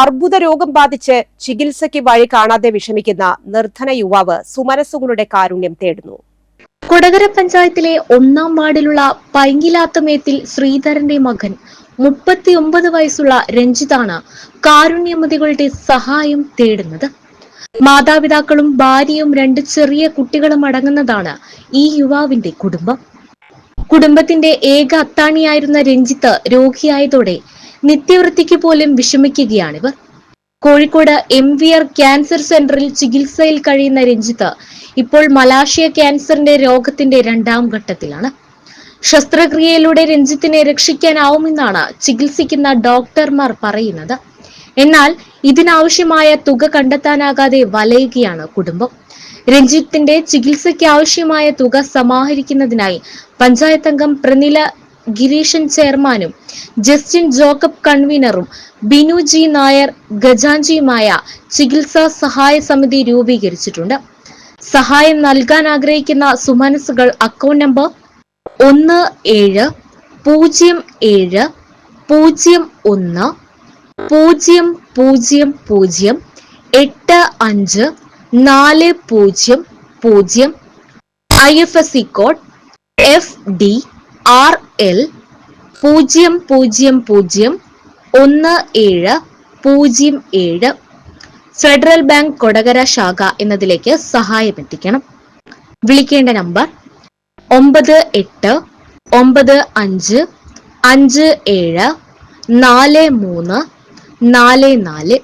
അർബുദ രോഗം ബാധിച്ച് ചികിത്സയ്ക്ക് വഴി കാണാതെ വിഷമിക്കുന്ന നിർധന യുവാവ് സുമനസുകളുടെ കാരുണ്യം തേടുന്നു. കൊടകര പഞ്ചായത്തിലെ ഒന്നാം വാർഡിലുള്ള പൈങ്കിലാത്തമേത്തിൽ ശ്രീധരന്റെ മകൻ മുപ്പത്തിയൊമ്പത് വയസ്സുള്ള രഞ്ജിതാണ് കാരുണ്യമതികളുടെ സഹായം തേടുന്നത്. മാതാപിതാക്കളും ഭാര്യയും രണ്ട് ചെറിയ കുട്ടികളും അടങ്ങുന്നതാണ് ഈ യുവാവിന്റെ കുടുംബം. കുടുംബത്തിന്റെ ഏക അത്താണിയായിരുന്ന രഞ്ജിത്ത് രോഗിയായതോടെ നിത്യവൃത്തിക്ക് പോലും വിഷമിക്കുകയാണിവർ Kozhikode M V R cancer സെന്ററിൽ ചികിത്സയിൽ കഴിയുന്ന രഞ്ജിത്ത് ഇപ്പോൾ മലാശയ ക്യാൻസറിന്റെ രോഗത്തിന്റെ രണ്ടാം ഘട്ടത്തിലാണ്. ശസ്ത്രക്രിയയിലൂടെ രഞ്ജിത്തിനെ രക്ഷിക്കാനാവുമെന്നാണ് ചികിത്സിക്കുന്ന ഡോക്ടർമാർ പറയുന്നത്. എന്നാൽ ഇതിനാവശ്യമായ തുക കണ്ടെത്താനാകാതെ വലയുകയാണ് കുടുംബം. രഞ്ജിത്തിന്റെ ചികിത്സയ്ക്ക് ആവശ്യമായ തുക സമാഹരിക്കുന്നതിനായി പഞ്ചായത്തംഗം പ്രനില ഗിരീഷൻ ചെയർമാനും ജസ്റ്റിൻ ജോക്കബ് കൺവീനറും ബിനു ജി നായർ ഗജാഞ്ചിയുമായ ചികിത്സാ സഹായ സമിതി രൂപീകരിച്ചിട്ടുണ്ട്. സഹായം നൽകാൻ ആഗ്രഹിക്കുന്ന സുമനസുകൾ അക്കൗണ്ട് നമ്പർ ഒന്ന് ഏഴ് പൂജ്യം ഏഴ് പൂജ്യം ഒന്ന് പൂജ്യം പൂജ്യം പൂജ്യം എട്ട് അഞ്ച് നാല് പൂജ്യം പൂജ്യം I F S C code F D R L പൂജ്യം പൂജ്യം പൂജ്യം ഒന്ന് ഏഴ് പൂജ്യം ഏഴ് ഫെഡറൽ ബാങ്ക് കൊടകര ശാഖ എന്നതിലേക്ക് സഹായം എത്തിക്കണം. വിളിക്കേണ്ട നമ്പർ ഒമ്പത് എട്ട് ഒമ്പത് അഞ്ച് അഞ്ച് ഏഴ് നാല് മൂന്ന് നാല് നാല്